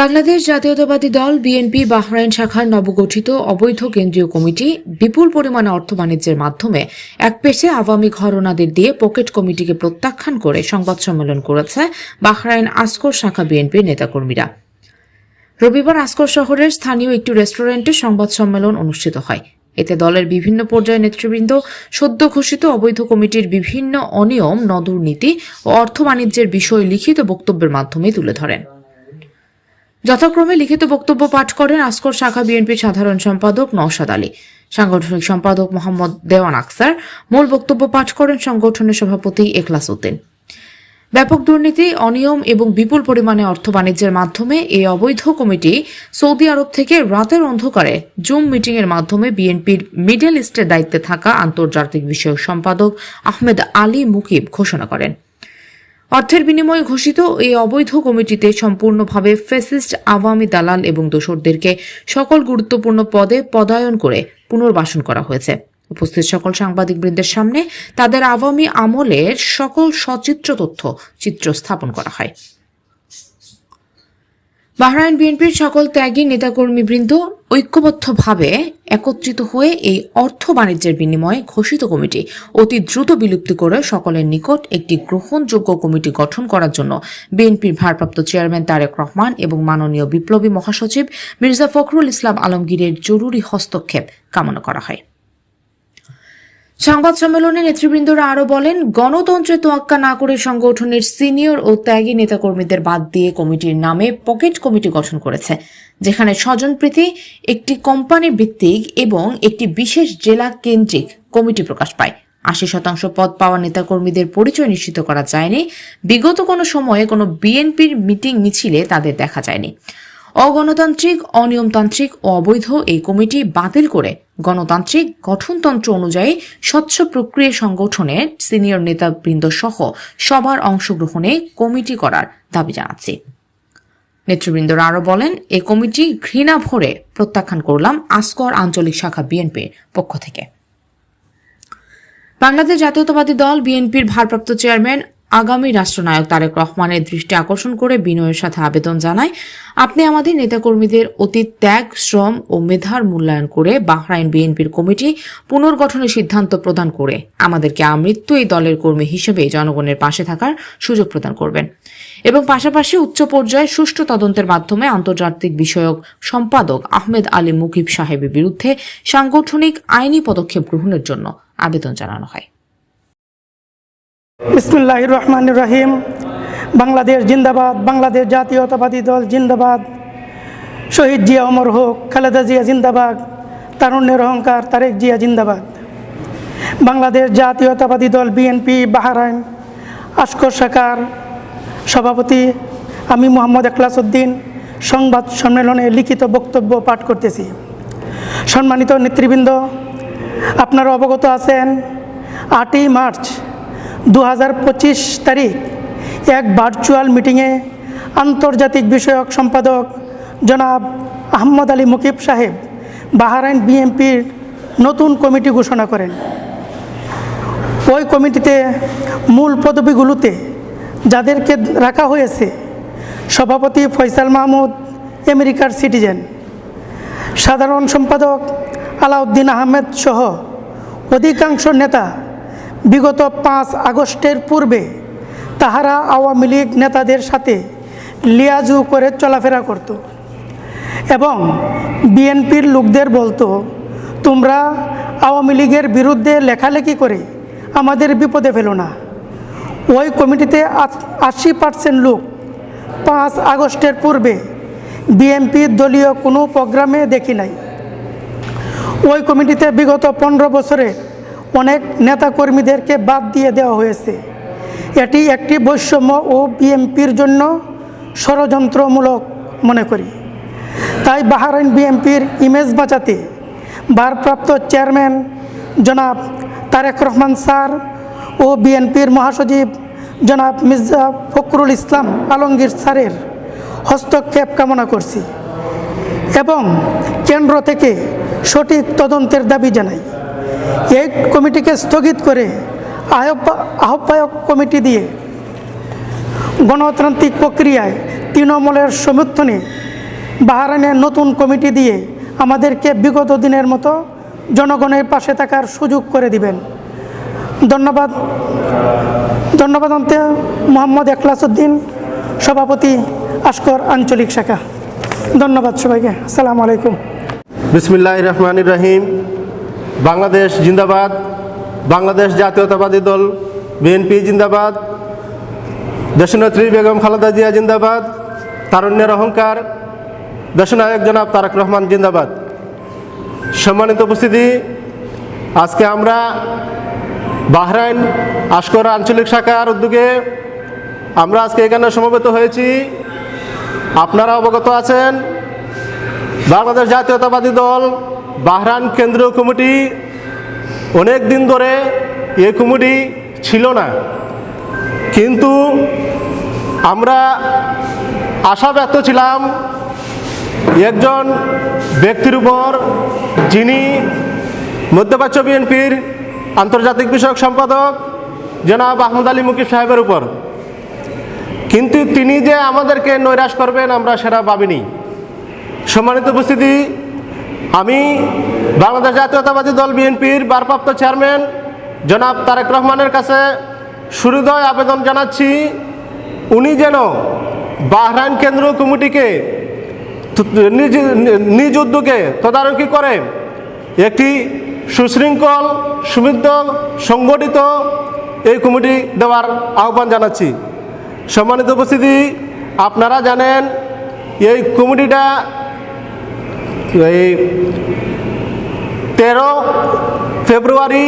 বাংলাদেশ জাতীয়তাবাদী দল BNP Bahrain শাখার নবগঠিত অবৈধ কেন্দ্রীয় কমিটি বিপুল পরিমাণে অর্থ বাণিজ্যের মাধ্যমে এক পেশে আওয়ামী ঘরনাদের দিয়ে পকেট কমিটিকে প্রত্যাখ্যান করে সংবাদ সম্মেলন করেছে বাহরাইন আসকর শাখা বিএনপির নেতাকর্মীরা। রবিবার আসকর শহরের স্থানীয় একটি রেস্টুরেন্টে সংবাদ সম্মেলন অনুষ্ঠিত হয়। এতে দলের বিভিন্ন পর্যায়ের নেতৃবৃন্দ, সদ্য ঘোষিত অবৈধ কমিটির বিভিন্ন অনিয়ম, নদুর্নীতি ও অর্থ বাণিজ্যের বিষয় লিখিত বক্তব্যের মাধ্যমে তুলে ধরেন। যথাক্রমে লিখিত বক্তব্য পাঠ করেন আসকর শাখা বিএনপির সাধারণ সম্পাদক নওশাদ আলী। সাংগঠনিক সম্পাদক মোহাম্মদ দেওয়ান আখতার মূল বক্তব্য পাঠ করেন সংগঠনের সভাপতি এখলাস উদ্দিন। ব্যাপক দুর্নীতি, অনিয়ম এবং বিপুল পরিমাণে অর্থ বাণিজ্যের মাধ্যমে এই অবৈধ কমিটি সৌদি আরব থেকে রাতের অন্ধকারে জুম মিটিংয়ের মাধ্যমে বিএনপির মিডল ইস্টের দায়িত্বে থাকা আন্তর্জাতিক বিষয়ক সম্পাদক আহমেদ আলী মুকিব ঘোষণা করেন। অর্থের বিনিময়ে ঘোষিত এই অবৈধ কমিটিতে সম্পূর্ণভাবে ফেসিস্ট আওয়ামী দালাল এবং দোসরদেরকে সকল গুরুত্বপূর্ণ পদে পদায়ন করে পুনর্বাসন করা হয়েছে। উপস্থিত সকল সাংবাদিকবৃন্দের সামনে তাদের আওয়ামী আমলের সকল সচিত্র তথ্য চিত্র স্থাপন করা হয়। বাহরাইন বিএনপির সকল ত্যাগী নেতাকর্মীবৃন্দ ঐক্যবদ্ধভাবে একত্রিত হয়ে এই অর্থ বাণিজ্যের বিনিময়ে ঘোষিত কমিটি অতি দ্রুত বিলুপ্তি করে সকলের নিকট একটি গ্রহণযোগ্য কমিটি গঠন করার জন্য বিএনপির ভারপ্রাপ্ত চেয়ারম্যান তারেক রহমান এবং মাননীয় বিপ্লবী মহাসচিব মির্জা ফখরুল ইসলাম আলমগীরের জরুরি হস্তক্ষেপ কামনা করা হয়। সংবাদ সম্মেলনে নেতৃবৃন্দরা আরও বলেন, গণতন্ত্রে তোয়াক্কা না করে সংগঠনের সিনিয়র ও ত্যাগী নেতাকর্মীদের বাদ দিয়ে কমিটির নামে পকেট কমিটি গঠন করেছে, যেখানে স্বজনপ্রীতি একটি কোম্পানি ভিত্তিক এবং একটি বিশেষ জেলা কেন্দ্রিক কমিটি প্রকাশ পায়। আশি শতাংশ পদ পাওয়া নেতাকর্মীদের পরিচয় নিশ্চিত করা যায়নি। বিগত কোনো সময়ে কোনো বিএনপির মিটিং মিছিলে তাদের দেখা যায়নি। অগণতান্ত্রিক, অনিয়মতান্ত্রিক ও অবৈধ এই কমিটি বাতিল করে গণতান্ত্রিক গঠনতন্ত্র অনুযায়ী স্বচ্ছ প্রক্রিয়া সংগঠনের সিনিয়র নেতাবৃন্দ সহ সবার অংশগ্রহণে কমিটি করার দাবি জানাচ্ছি। নেতৃবৃন্দরা আরও বলেন এই কমিটি ঘৃণা ভরে প্রত্যাখ্যান করলাম আসকর আঞ্চলিক শাখা বিএনপির পক্ষ থেকে। বাংলাদেশ জাতীয়তাবাদী দল বিএনপির ভারপ্রাপ্ত চেয়ারম্যান আগামী রাষ্ট্রনায়ক তারেক রহমানের দৃষ্টি আকর্ষণ করে বিনয়ের সাথে আবেদন জানায়, আপনি আমাদের নেতাকর্মীদের অতি ত্যাগ, শ্রম ও মেধার মূল্যায়ন করে বাহরাইন বিএনপির কমিটি পুনর্গঠনের সিদ্ধান্ত প্রদান করে আমাদেরকে আমৃত্যু এই দলের কর্মী হিসেবে জনগণের পাশে থাকার সুযোগ প্রদান করবেন। এবং পাশাপাশি উচ্চ পর্যায়ে সুষ্ঠু তদন্তের মাধ্যমে আন্তর্জাতিক বিষয়ক সম্পাদক আহমেদ আলী মুকিব সাহেবের বিরুদ্ধে সাংগঠনিক আইনি পদক্ষেপ গ্রহণের জন্য আবেদন জানানো হয়। বিসমুল্লাহ রহমান রহিম বাংলাদেশ জিন্দাবাদ, বাংলাদেশ জাতীয়তাবাদী দল জিন্দাবাদ। শহীদ জিয়া অমর হোক, খালেদা জিয়া জিন্দাবাদ, তারুণ্যের অহংকার তারেক জিয়া জিন্দাবাদ। বাংলাদেশ জাতীয়তাবাদী দল বিএনপি, বাহারাইন আস্কর শাখার সভাপতি আমি মোহাম্মদ উদ্দিন সংবাদ সম্মেলনে লিখিত বক্তব্য পাঠ করতেছি। সম্মানিত নেতৃবৃন্দ, আপনারা অবগত আছেন আটই মার্চ দু হাজার পঁচিশ তারিখ এক ভার্চুয়াল মিটিংয়ে আন্তর্জাতিক বিষয়ক সম্পাদক জনাব আহমদ আলী মুকিব সাহেব বাহারাইন বিএমপির নতুন কমিটি ঘোষণা করেন। ওই কমিটিতে মূল পদবিগুলোতে যাদেরকে রাখা হয়েছে সভাপতি ফয়সাল মাহমুদ, আমেরিকার সিটিজেন। সাধারণ সম্পাদক আলাউদ্দিন আহমেদ সহ অধিকাংশ নেতা বিগত পাঁচ আগস্টের পূর্বে তাহারা আওয়ামী লীগ নেতাদের সাথে লিয়াজু করে চলাফেরা করত এবং বিএনপির লোকদের বলতো, তোমরা আওয়ামী লীগের বিরুদ্ধে লেখালেখি করে আমাদের বিপদে ফেলো না। ওই কমিটিতে আশি পার্সেন্ট লোক পাঁচ আগস্টের পূর্বে বিএনপির দলীয় কোনো প্রোগ্রামে দেখি নাই। ওই কমিটিতে বিগত পনেরো বছরে অনেক নেতাকর্মীদেরকে বাদ দিয়ে দেওয়া হয়েছে। এটি একটি বৈষম্য ও বিএমপির জন্য ষড়যন্ত্রমূলক মনে করি। তাই বাহারাইন বিএমপির ইমেজ বাঁচাতে ভারপ্রাপ্ত চেয়ারম্যান জনাব তারেক রহমান স্যার ও বিএনপির মহাসচিব জনাব মির্জা ফখরুল ইসলাম আলমগীর স্যারের হস্তক্ষেপ কামনা করছি এবং কেন্দ্র থেকে সঠিক তদন্তের দাবি জানাই। এই কমিটিকে স্থগিত করে আহ্বা- আহ্বায়ক কমিটি দিয়ে গণতান্ত্রিক প্রক্রিয়ায় তৃণমূলের সমর্থনে বাহারানের নতুন কমিটি দিয়ে আমাদেরকে বিগত দিনের মতো জনগণের পাশে থাকার সুযোগ করে দিবেন। ধন্যবাদ। ধন্যবাদ অন্তে মোহাম্মদ এখলাসউদ্দিন, সভাপতি আসকর আঞ্চলিক শাখা। ধন্যবাদ সবাইকে। আসসালামু আলাইকুম। বিসমিল্লাহ রহমান রহিম। বাংলাদেশ জিন্দাবাদ, বাংলাদেশ জাতীয়তাবাদী দল, বিএনপি জিন্দাবাদ দেশনেত্রী বেগম খালেদা জিয়া জিন্দাবাদ, তারুণ্যের অহংকার দেশনায়ক জনাব তারেক রহমান জিন্দাবাদ। সম্মানিত উপস্থিতি, আজকে আমরা বাহরাইন আসকর আঞ্চলিক শাখার উদ্যোগে আমরা আজকে এখানে সমবেত হয়েছি। আপনারা অবগত আছেন, বাংলাদেশ জাতীয়তাবাদী দল বাহরান কেন্দ্রীয় কমিটি অনেক দিন ধরে এ কমিটি ছিল না। কিন্তু আমরা আশা ব্যক্ত ছিলাম একজন ব্যক্তির উপর যিনি মধ্যপ্রাচ্য বিএনপির আন্তর্জাতিক বিষয়ক সম্পাদক জনাব আহমদ আলী মুকিব সাহেবের উপর। কিন্তু তিনি যে আমাদেরকে নৈরাশ করবেন আমরা সেটা ভাবিনি। সম্মানিত উপস্থিতি আমি বাংলাদেশ জাতীয়তাবাদী দল বিএনপির ভারপ্রাপ্ত চেয়ারম্যান জনাব তারেক রহমানের কাছে সুহৃদয় আবেদন জানাচ্ছি। উনি যেন বাহরাইন কেন্দ্র কমিটিকে নিজ নিজ উদ্যোগে তদারকি করে একটি সুশৃঙ্খল সুবিধ সংগঠিত এই কমিটি দেওয়ার আহ্বান জানাচ্ছি। সম্মানিত উপস্থিতি, আপনারা জানেন, এই কমিটিটা এই তেরো ফেব্রুয়ারি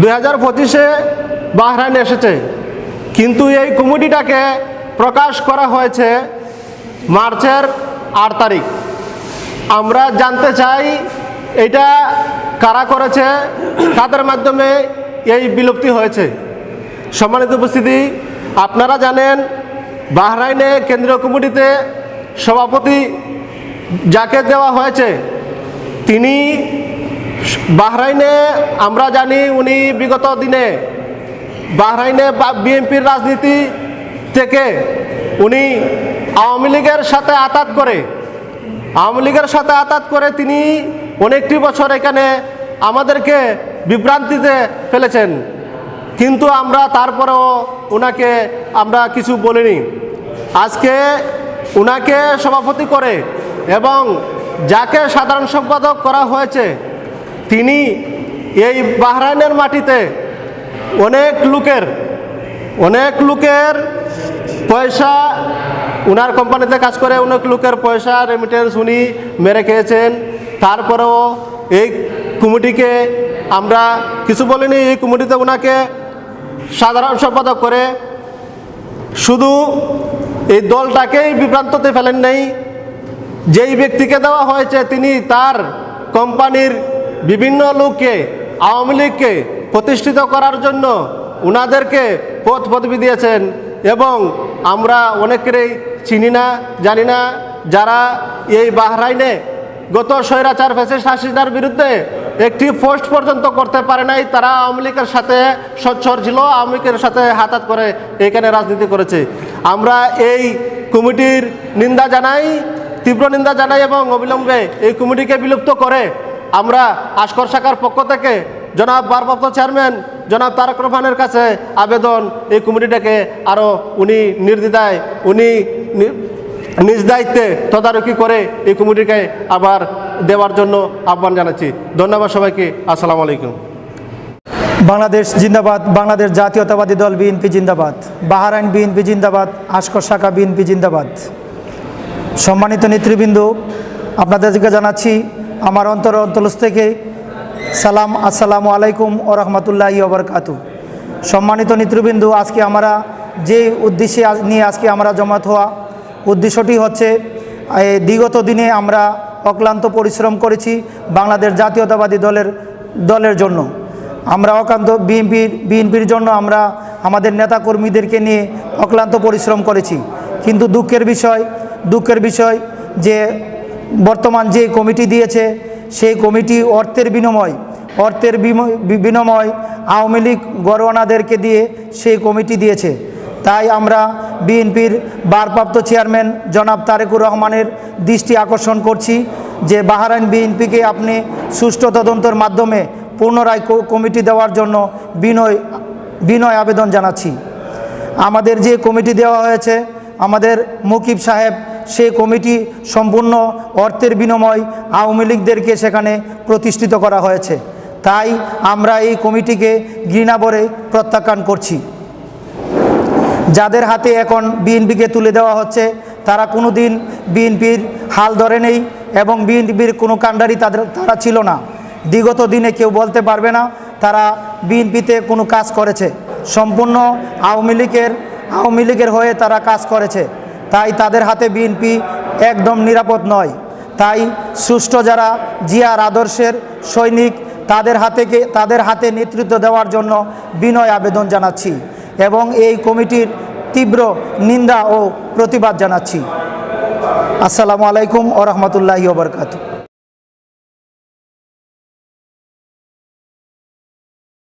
দুই হাজার পঁচিশে বাহরাইন এসেছে। কিন্তু এই কমিটিটাকে প্রকাশ করা হয়েছে মার্চের আট তারিখ। আমরা জানতে চাই, এটা কারা করেছে, কাদের মাধ্যমে এই বিলুপ্তি হয়েছে? সম্মানিত উপস্থিতি, আপনারা জানেন, বাহরাইনে কেন্দ্রীয় কমিটিতে সভাপতি যাকে দেওয়া হয়েছে, তিনি বাহরাইনে, আমরা জানি উনি বিগত দিনে বাহরাইনে বিএনপির রাজনীতি থেকে উনি আওয়ামী লীগের সাথে আতাত করে, আওয়ামী লীগের সাথে আতাত করে তিনি অনেকটি বছর এখানে আমাদেরকে বিভ্রান্তিতে ফেলেছেন। কিন্তু আমরা তারপরেও ওনাকে আমরা কিছু বলিনি। আজকে ওনাকে সভাপতি করে এবং যাকে সাধারণ সম্পাদক করা হয়েছে, তিনি এই বাহরাইনের মাটিতে অনেক লোকের অনেক লোকের পয়সা, উনার কোম্পানিতে কাজ করে অনেক লোকের পয়সা রেমিটেন্স উনি মেরে খেয়েছেন। তারপরেও এই কমিটিকে আমরা কিছু বলিনি, এই কমিটিতে ওনাকে সাধারণ সম্পাদক করে। শুধু এই দলটাকেই বিভ্রান্ততে ফেলেন নেই যেই ব্যক্তিকে দেওয়া হয়েছে, তিনি তার কোম্পানির বিভিন্ন লোককে, আওয়ামী লীগকে প্রতিষ্ঠিত করার জন্য উনাদেরকে পথ পদবি দিয়েছেন এবং আমরা অনেকেরই চিনি না, জানি না যারা এই বাহরাইনে গত স্বৈরাচার ফেসিস হাসিনার বিরুদ্ধে একটি পোস্ট পর্যন্ত করতে পারে নাই। তারা আওয়ামী লীগের সাথে সচ্ছর ছিল, আওয়ামী লীগের সাথে হাতাত করে এখানে রাজনীতি করেছে। আমরা এই কমিটির নিন্দা জানাই তীব্র নিন্দা জানাই এবং অবিলম্বে এই কমিটিকে বিলুপ্ত করে আমরা আসকর শাখার পক্ষ থেকে জনাব ভারপ্রাপ্ত চেয়ারম্যান জনাব তারক রহমানের কাছে আবেদন এই কমিটিটাকে আরও উনি নির্দ্বিধায়, উনি নিজ দায়িত্বে তদারকি করে এই কমিটিকে আবার দেওয়ার জন্য আহ্বান জানাচ্ছি। ধন্যবাদ সবাইকে। আসসালামু আলাইকুম। বাংলাদেশ জিন্দাবাদ, বাংলাদেশ জাতীয়তাবাদী দল বিএনপি জিন্দাবাদ, বাহারাইন বিএনপি জিন্দাবাদ, আশকর শাখা বিএনপি জিন্দাবাদ। সম্মানিত নেতৃবৃন্দ আপনাদেরকে জানাচ্ছি, আমার অন্তর অন্তলস থেকে সালাম, আসসালামু আলাইকুম ও রহমতুল্লাহ ওবরকাতু সম্মানিত নেতৃবৃন্দ, আজকে আমরা যে উদ্দেশ্যে নিয়ে আজকে আমরা জমাত হওয়া উদ্দেশ্যটি হচ্ছে বিগত দিনে আমরা অক্লান্ত পরিশ্রম করেছি বাংলাদেশ জাতীয়তাবাদী দলের দলের জন্য। আমরা অক্লান্ত বিএনপির বিএনপির জন্য আমরা আমাদের নেতাকর্মীদেরকে নিয়ে অক্লান্ত পরিশ্রম করেছি। কিন্তু দুঃখের বিষয় দুঃখের বিষয় যে বর্তমান যে কমিটি দিয়েছে, সেই কমিটি অর্থের বিনিময় অর্থের বিনিময় আওয়ামী লীগ গরওয়ানাদেরকে দিয়ে সেই কমিটি দিয়েছে। তাই আমরা বিএনপির ভারপ্রাপ্ত চেয়ারম্যান জনাব তারেকুর রহমানের দৃষ্টি আকর্ষণ করছি যে বাহারাইন বিএনপিকে আপনি সুষ্ঠু তদন্তের মাধ্যমে পুনরায় কমিটি দেওয়ার জন্য বিনয় বিনয় আবেদন জানাচ্ছি। আমাদের যে কমিটি দেওয়া হয়েছে, আমাদের মুকিব সাহেব সেই কমিটি সম্পূর্ণ অর্থের বিনিময় আওয়ামী লীগদেরকে সেখানে প্রতিষ্ঠিত করা হয়েছে। তাই আমরা এই কমিটিকে ঘৃণাভরে প্রত্যাখ্যান করছি। যাদের হাতে এখন বিএনপিকে তুলে দেওয়া হচ্ছে, তারা কোনো দিন বিএনপির হাল ধরে নেই এবং বিএনপির কোনো কাণ্ডারি তাদের, তারা ছিল না। বিগত দিনে কেউ বলতে পারবে না, তারা বিএনপিতে কোনো কাজ করেছে। সম্পূর্ণ আওয়ামী লীগের আওয়ামী লীগের হয়ে তারা কাজ করেছে। তাই তাদের হাতে বিএনপি একদম নিরাপদ নয়। তাই সুষ্ঠু যারা জিয়ার আদর্শের সৈনিক, তাদের হাতেকে তাদের হাতে নেতৃত্ব দেওয়ার জন্য বিনয় আবেদন জানাচ্ছি এবং এই কমিটির তীব্র নিন্দা ও প্রতিবাদ জানাচ্ছি। আসসালামু আলাইকুম ও রহমতুল্লাহি ওবরকাতু